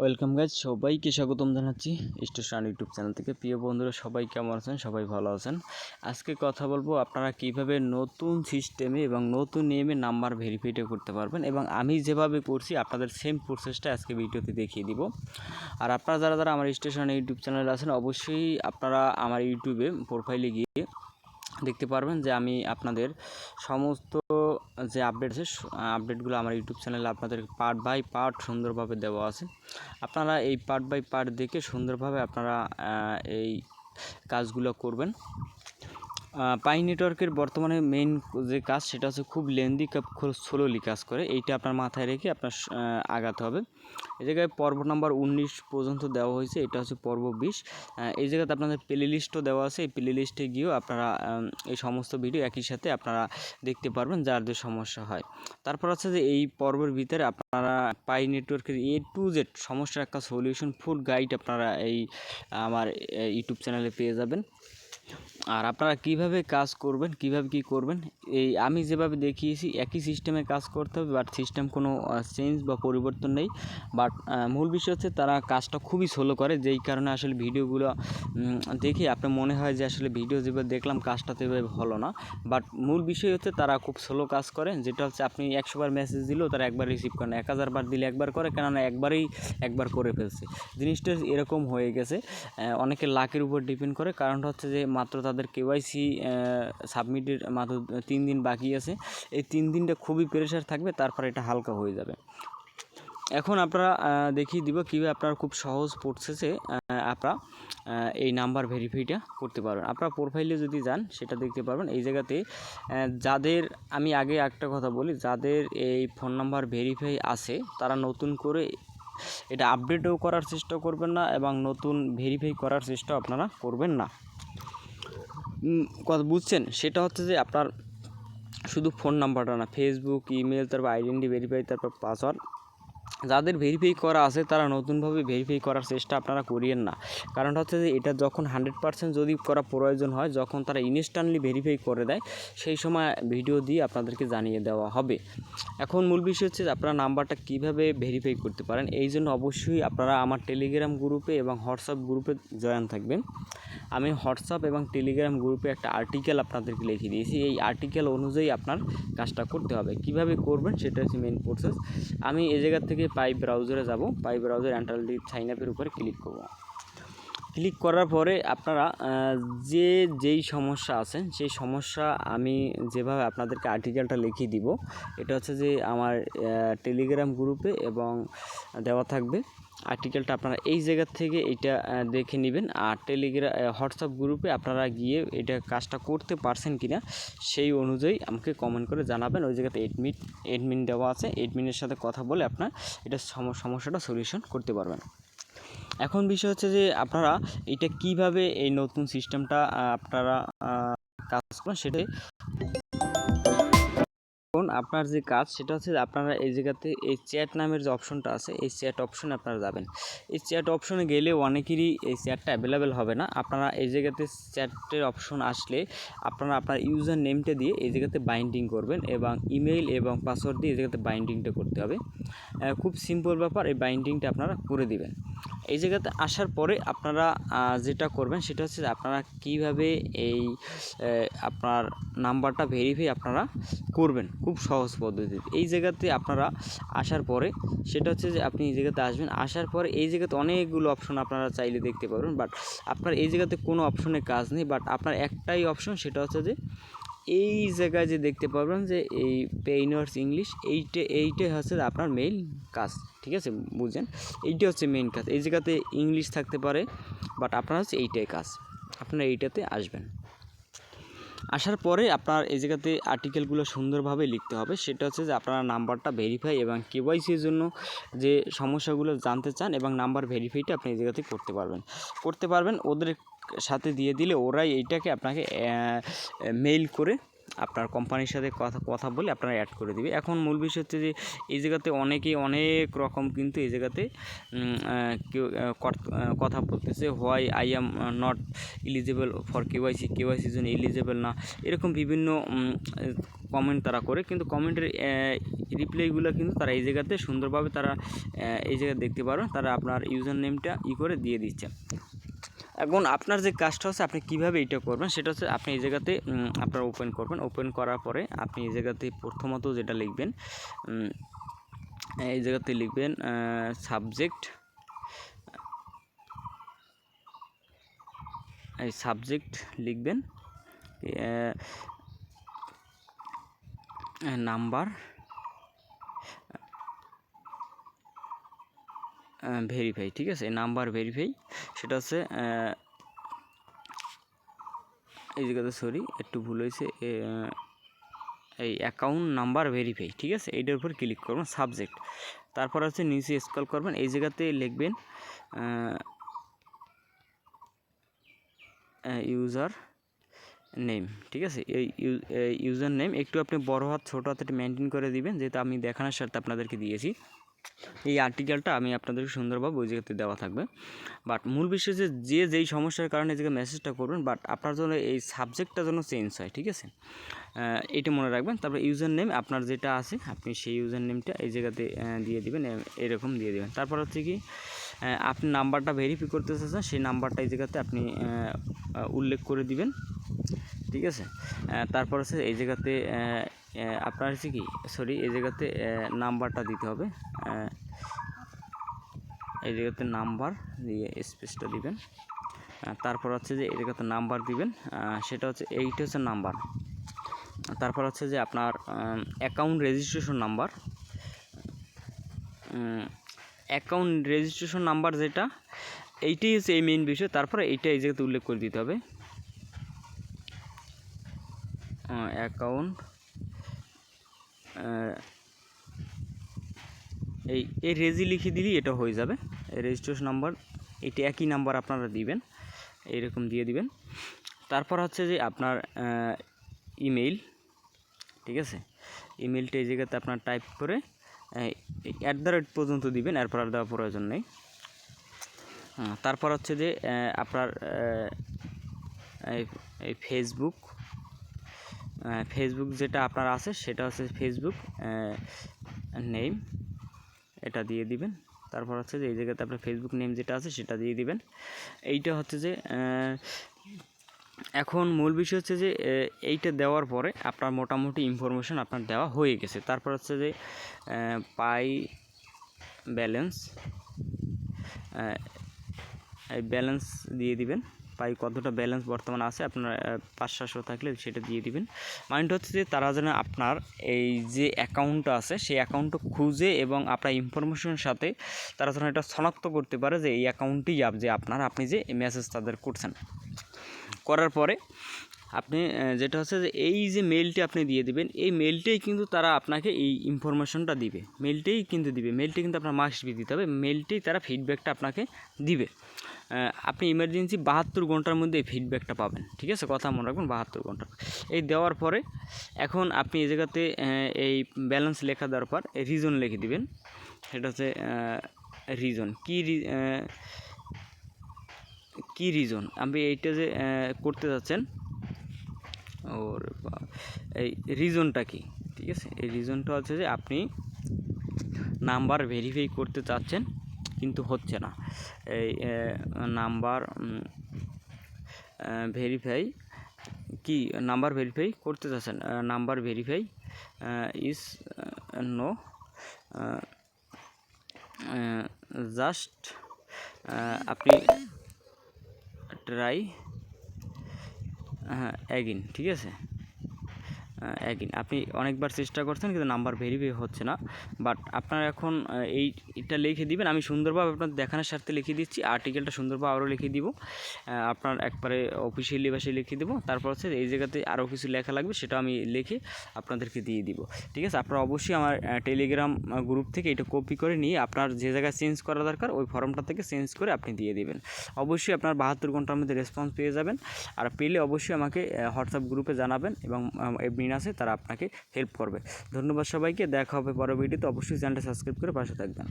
Welcome guys, সবাইকে স্বাগতম জানাচ্ছি স্টেশন ইউটিউব চ্যানেল থেকে। প্রিয় বন্ধুরা, সবাই কেমন আছেন? সবাই ভালো আছেন? আজকে কথা বলব আপনারা কীভাবে নতুন সিস্টেমে এবং নতুন নিয়মে নাম্বার ভেরিফাইটা করতে পারবেন এবং আমি যেভাবে করছি, আপনাদের সেম প্রসেসটা আজকে ভিডিওতে দেখিয়ে দিব। আর আপনারা যারা যারা আমার স্টেশন ইউটিউব চ্যানেলে আছেন, অবশ্যই আপনারা আমার ইউটিউবে প্রোফাইলে গিয়ে দেখতে পারবেন যে আমি আপনাদের সমস্ত যে আপডেট আছে আপডেটগুলো আমার ইউটিউব চ্যানেলে আপনাদের পার্ট বাই পার্ট সুন্দরভাবে দেওয়া আছে। আপনারা এই পার্ট বাই পার্ট দেখে সুন্দরভাবে আপনারা এই কাজগুলো করবেন। পাই নেটওয়ার্কের বর্তমানে মেইন যে কাজ সেটা হচ্ছে খুব লেন্দি স্লোলি কাজ করে। এইটা আপনার মাথায় রেখে আপনার আগাতে হবে। এই জায়গায় পর্ব নাম্বার উনিশ পর্যন্ত দেওয়া হয়েছে, এটা হচ্ছে পর্ব বিশ। এই জায়গাতে আপনাদের প্লে লিস্টও দেওয়া আছে। এই প্লে লিস্টে গিয়েও আপনারা এই সমস্ত ভিডিও একই সাথে আপনারা দেখতে পারবেন যার যে সমস্যা হয়। তারপর হচ্ছে যে এই পর্বের ভিতরে আপনারা পাই নেটওয়ার্কের এ টু জেড সমস্যার একটা সলিউশন ফুল গাইড আপনারা এই, আমার ইউটিউব চ্যানেলে পেয়ে যাবেন। আর আপনারা কীভাবে কাজ করবেন, কীভাবে কি করবেন, এই আমি যেভাবে দেখিয়েছি, একই সিস্টেমে কাজ করতে হবে বাট সিস্টেম কোনো চেঞ্জ বা পরিবর্তন নেই। বাট মূল বিষয় হচ্ছে তারা কাজটা খুবই স্লো করে, যেই কারণে আসলে ভিডিওগুলো দেখে আপনার মনে হয় যে আসলে ভিডিও যেভাবে দেখলাম, কাজটা তো এভাবে হলো না। বাট মূল বিষয় হচ্ছে তারা খুব স্লো কাজ করে, যেটা হচ্ছে আপনি একশো বার মেসেজ দিলেও তারা একবার রিসিভ করে না। এক হাজার বার দিলে একবার করে, কেননা একবারেই একবার করে ফেলছে। জিনিসটা এরকম হয়ে গেছে অনেকে লাকের উপর ডিপেন্ড করে, কারণটা হচ্ছে যে মাত্র তাদের কেওয়াইসি সাবমিটের মাত্র তিন দিন বাকি আছে। এই তিন দিনটা খুবই প্রেশার থাকবে, তারপর এটা হালকা হয়ে যাবে। এখন আপনারা দেখিয়ে দিব কীভাবে আপনারা খুব সহজ প্রসেসে আপনারা এই নাম্বার ভেরিফাইটা করতে পারবেন। আপনারা প্রোফাইলে যদি যান, সেটা দেখতে পারবেন। এই জায়গাতে যাদের, আমি আগে একটা কথা বলি, যাদের এই ফোন নাম্বার ভেরিফাই আছে, তারা নতুন করে এটা আপডেটও করার চেষ্টা করবেন না, এবং নতুন ভেরিফাই করার চেষ্টা আপনারা করবেন না। কথা বুঝছেন? সেটা হচ্ছে যে আপনার শুধু ফোন নাম্বারটা না ফেসবুক ইমেল তারপর আইডেন্টি ভেরিফাই তারপর পাসওয়ার্ড যাদের ভেরিফাই করা আছে, তারা নতুনভাবে ভেরিফাই করার চেষ্টা আপনারা করিয়েন না। কারণ হচ্ছে যে, এটা যখন হান্ড্রেড পার্সেন্ট যদি করা প্রয়োজন হয়, যখন তারা ইনস্ট্যান্টলি ভেরিফাই করে দেয়, সেই সময় ভিডিও দিয়ে আপনাদেরকে জানিয়ে দেওয়া হবে। এখন মূল বিষয় হচ্ছে যে, আপনারা নাম্বারটা কীভাবে ভেরিফাই করতে পারেন, এই জন্য অবশ্যই আপনারা আমার টেলিগ্রাম গ্রুপে এবং হোয়াটসঅ্যাপ গ্রুপে জয়েন থাকবেন। আমি হোয়াটসঅ্যাপ এবং টেলিগ্রাম গ্রুপে একটা আর্টিকেল আপনাদেরকে লিখে দিয়েছি। এই আর্টিকেল অনুযায়ী আপনার কাজটা করতে হবে। কীভাবে করবেন, সেটা হচ্ছে মেন প্রসেস আমি এই জায়গা থেকে পাই ব্রাউজারে যাব। পাই ব্রাউজার এন্টার দিয়ে সাইন আপের উপরে ক্লিক করব। ক্লিক করার পরে আপনারা যে যেই সমস্যা আছে, সেই সমস্যা আমি যেভাবে আপনাদেরকে আর্টিকেলটা লিখিয়ে দিব, এটা হচ্ছে যে আমার টেলিগ্রাম গ্রুপে এবং দেওয়া থাকবে। আর্টিকেলটা আপনারা এই জায়গা থেকে এটা দেখে নেবেন। আর টেলিগ্রাম হোয়াটসঅ্যাপ গ্রুপে আপনারা গিয়ে এটা কাজটা করতে পারছেন কিনা, সেই অনুযায়ী আমাকে কমেন্ট করে জানাবেন। ওই জায়গাতে এডমিট এডমিন দেওয়া আছে। এডমিনের সাথে কথা বলে আপনার এটা সম- সমস্যাটা সলিউশন করতে পারবেন। এখন বিষয় হচ্ছে যে, আপনারা এটা কীভাবে এই নতুন সিস্টেমটা আপনারা কাজ করেন সেটাই আপনার যে কাজ সেটা হচ্ছে আপনারা এই জায়গাতে এই চ্যাট নামের যে অপশনটা আছে, এই চ্যাট অপশনে আপনারা যাবেন। এই চ্যাট অপশনে গেলে অনেকেরই এই চ্যাটটা অ্যাভেলেবেল হবে না। আপনারা এই জায়গাতে চ্যাটের অপশন আসলে আপনারা আপনার ইউজার নেমটা দিয়ে এই জায়গাতে বাইন্ডিং করবেন এবং ইমেইল এবং পাসওয়ার্ড দিয়ে এই জায়গাতে বাইন্ডিংটা করতে হবে। খুব সিম্পল ব্যাপার, এই বাইন্ডিংটা আপনারা করে দিবেন। এই জায়গাতে আসার পরে আপনারা যেটা করবেন সেটা হচ্ছে আপনারা কীভাবে এই আপনার নাম্বারটা ভেরিফাই আপনারা করবেন। খুব সহজ পদ্ধতিতে এই জায়গাতে আপনারা আসার পরে সেটা হচ্ছে যে আপনি এই জায়গাতে আসবেন, আসার পরে এই জায়গাতে অনেকগুলো অপশন আপনারা চাইলে দেখতে পারবেন বাট আপনার এই জায়গাতে কোনো অপশনে কাজ নেই বাট আপনার একটাই অপশন সেটা হচ্ছে যে এই জায়গায় যে দেখতে পারবেন যে এই পেইনার্স ইংলিশ এইটা এইটাই হচ্ছে আপনার মেইন কাজ, ঠিক আছে? বুঝছেন? এইটা হচ্ছে মেইন কাজ। এই জায়গাতে ইংলিশ থাকতে পারে বাট আপনার হচ্ছে এইটাই কাজ। আপনারা এইটাতে আসবেন। আসার পরে আপনার এই জায়গাতে আর্টিকেলগুলো সুন্দরভাবে লিখতে হবে। সেটা হচ্ছে যে আপনারা নাম্বারটা ভেরিফাই এবং কেওয়াইসির জন্য যে সমস্যাগুলো জানতে চান এবং নাম্বার ভেরিফাইটা আপনি এই জায়গাতে করতে পারবেন। করতে পারবেন, ওদের সাথে দিয়ে দিলে ওরাই এইটাকে আপনাকে মেইল করে আপনার কোম্পানির সাথে কথা কথা বলে আপনারা অ্যাড করে দিবে। এখন মূল বিষয় হচ্ছে যে, এই জায়গাতে অনেকেই অনেক রকম কিন্তু এই জায়গাতে কেউ কথা বলতেছে, why I am not eligible for KYC কেওয়াইসির জন্য ইলিজিবল না। এরকম বিভিন্ন কমেন্ট তারা করে, কিন্তু কমেন্টের রিপ্লাইগুলো কিন্তু তারা এই জায়গাতে সুন্দরভাবে তারা এই জায়গায় দেখতে পারবেন তারা আপনার ইউজার নেমটা ই করে দিয়ে দিচ্ছে। এখন আপনার যে কাজটা হচ্ছে, আপনি কীভাবে এটা করবেন, সেটা হচ্ছে আপনি এই জায়গাতে আপনার ওপেন করবেন। ওপেন করার পরে আপনি এই জায়গাতে প্রথমত যেটা লিখবেন এই জায়গাতে লিখবেন সাবজেক্ট এই সাবজেক্ট লিখবেন নাম্বার ভেরিফাই ঠিক আছে? নাম্বার ভেরিফাই সেটা হচ্ছে এই জায়গাতে সরি একটু ভুল হয়েছে এই অ্যাকাউন্ট নাম্বার ভেরিফাই ঠিক আছে? এইটার উপর ক্লিক করবেন সাবজেক্ট তারপর হচ্ছে নিচে স্কল করবেন, এই জায়গাতে লিখবেন ইউজার নেম ঠিক আছে? এই ইউজার নেম একটু আপনি বড় হাত, ছোটো হাতে মেনটেন করে দিবেন, যেহেতু আমি দেখানোর সাথে আপনাদেরকে দিয়েছি। এই আর্টিকেলটা আমি আপনাদেরকে সুন্দরভাবে জায়গাতে দেওয়া থাকবে। বাট মূল বিষয় যে যে, যেই সমস্যার কারণে জায়গায় মেসেজটা করবেন বাট আপনার জন্য এই সাবজেক্টটা যেন চেঞ্জ হয়, ঠিক আছে? এটা মনে রাখবেন। তারপর ইউজার নেম আপনার যেটা আছে, আপনি সেই ইউজার নেমটা এই জায়গাতে দিয়ে দিবেন এরকম দিয়ে দিবেন। তারপর হচ্ছে কি আপনি নাম্বারটা ভেরিফাই করতে চাচ্ছেন, সেই নাম্বারটা এই জায়গাতে আপনি উল্লেখ করে দিবেন। ঠিক আছে? তারপর হচ্ছে এই জায়গাতে আপনার হচ্ছে কি সরি এই জায়গাতে নাম্বারটা দিতে হবে। এই জায়গাতে নাম্বার দিয়ে স্পেসটা দিবেন। তারপর হচ্ছে যে এই জায়গাতে নাম্বার দিবেন। সেটা হচ্ছে এইটা হচ্ছে নাম্বার। তারপর হচ্ছে যে আপনার account registration number. Account registration number যেটা, এইটাই হচ্ছে এই মেইন বিষয়। তারপরে এইটা এই জায়গাতে উল্লেখ করে দিতে হবে। অ্যাকাউন্ট এই এই রেজি লিখে দিলেই এটা হয়ে যাবে। রেজিস্ট্রেশন নাম্বার এটা একই নাম্বার আপনারা দিবেন, এইরকম দিয়ে দিবেন। তারপর হচ্ছে যে আপনার ইমেইল ঠিক আছে? ইমেলটা এই জায়গাতে আপনার টাইপ করে অ্যাট দ্য রেট পর্যন্ত দিবেন, এরপর আর দেওয়া প্রয়োজন নেই। তারপর হচ্ছে যে আপনার এই- ফেসবুক ফেসবুক যেটা আপনার আছে, সেটা হচ্ছে ফেসবুক নেম এটা দিয়ে দিবেন। তারপর হচ্ছে যে এই জায়গাতে আপনার ফেসবুক নেম যেটা আছে, সেটা দিয়ে দিবেন। এইটা হচ্ছে যে এখন মূল বিষয় হচ্ছে যে এইটা দেওয়ার পরে আপনার মোটামুটি ইনফরমেশন আপনার দেওয়া হয়ে গেছে। তারপর হচ্ছে যে পাই ব্যালেন্স ব্যালেন্স দিয়ে দিবেন। পাই কতটা ব্যালেন্স বর্তমান আছে, আপনার পাঁচ সাতশো থাকলে সেটা দিয়ে দিবেন। মাইন্ড হচ্ছে যে তারা যেন আপনার এই যে অ্যাকাউন্টটা আছে, সেই অ্যাকাউন্টটা খুঁজে এবং আপনার ইনফরমেশনের সাথে তারা যেন এটা শনাক্ত করতে পারে যে এই অ্যাকাউন্টটি আপ, যে আপনার, আপনি যে মেসেজ তাদের করছেন। করার পরে আপনি যেটা হচ্ছে যে এই যে মেলটি আপনি দিয়ে দিবেন, এই মেলটাই কিন্তু তারা আপনাকে এই ইনফরমেশনটা দিবে। মেলটাই কিন্তু দিবে। মেলটি কিন্তু আপনার বি দিতে হবে। মেলটাই তারা ফিডব্যাকটা আপনাকে দিবে। আপনি ইমার্জেন্সি বাহাত্তর ঘণ্টার মধ্যে এই ফিডব্যাকটা পাবেন। ঠিক আছে? কথা মনে রাখবেন, বাহাত্তর ঘণ্টা। এই দেওয়ার পরে এখন আপনি এই জায়গাতে এই ব্যালেন্স লেখা দেওয়ার পর রিজন লিখে দিবেন। সেটা হচ্ছে রিজন কী কী রিজন আপনি এইটা যে করতে যাচ্ছেন ওর এই রিজনটা কি? ঠিক আছে? এই রিজনটা হচ্ছে যে আপনি নাম্বার ভেরিফাই করতে চাচ্ছেন, কিন্তু হচ্ছে না। এই নাম্বার ভেরিফাই কি? নাম্বার ভেরিফাই করতে চাচ্ছেন? Number verify is no just আপনি ট্রাই হ্যাঁ একদিন ঠিক আছে? একই আপনি অনেকবার চেষ্টা করছেন, কিন্তু নাম্বার ভেরিফাই হচ্ছে না। বাট আপনার এখন এই এটা লিখে দিবেন। আমি সুন্দরভাবে আপনার দেখানোর স্বার্থে লিখে দিচ্ছি, আর্টিকেলটা সুন্দরভাবে আরও লিখে দিব। আপনার একবারে অফিসিয়ালি ভাষায় লিখে দিব। তারপর হচ্ছে এই জায়গাতে আরও কিছু লেখা লাগবে, সেটা আমি লিখে আপনাদেরকে দিয়ে দিব। ঠিক আছে? আপনারা অবশ্যই আমার টেলিগ্রাম গ্রুপ থেকে এটা কপি করে নিয়ে আপনার যে জায়গায় চেঞ্জ করা দরকার, ওই ফর্মটা থেকে চেঞ্জ করে আপনি দিয়ে দিবেন। অবশ্যই আপনার বাহাত্তর ঘণ্টার মধ্যে রেসপন্স পেয়ে যাবেন। আর পেলে অবশ্যই আমাকে হোয়াটসঅ্যাপ গ্রুপে জানাবেন এবং আছে, তারা আপনাকে হেল্প করবে। ধন্যবাদ সবাইকে, দেখা হবে পরের ভিডিওতে অবশ্যই চ্যানেলটা সাবস্ক্রাইব করে পাশে থাকবেন।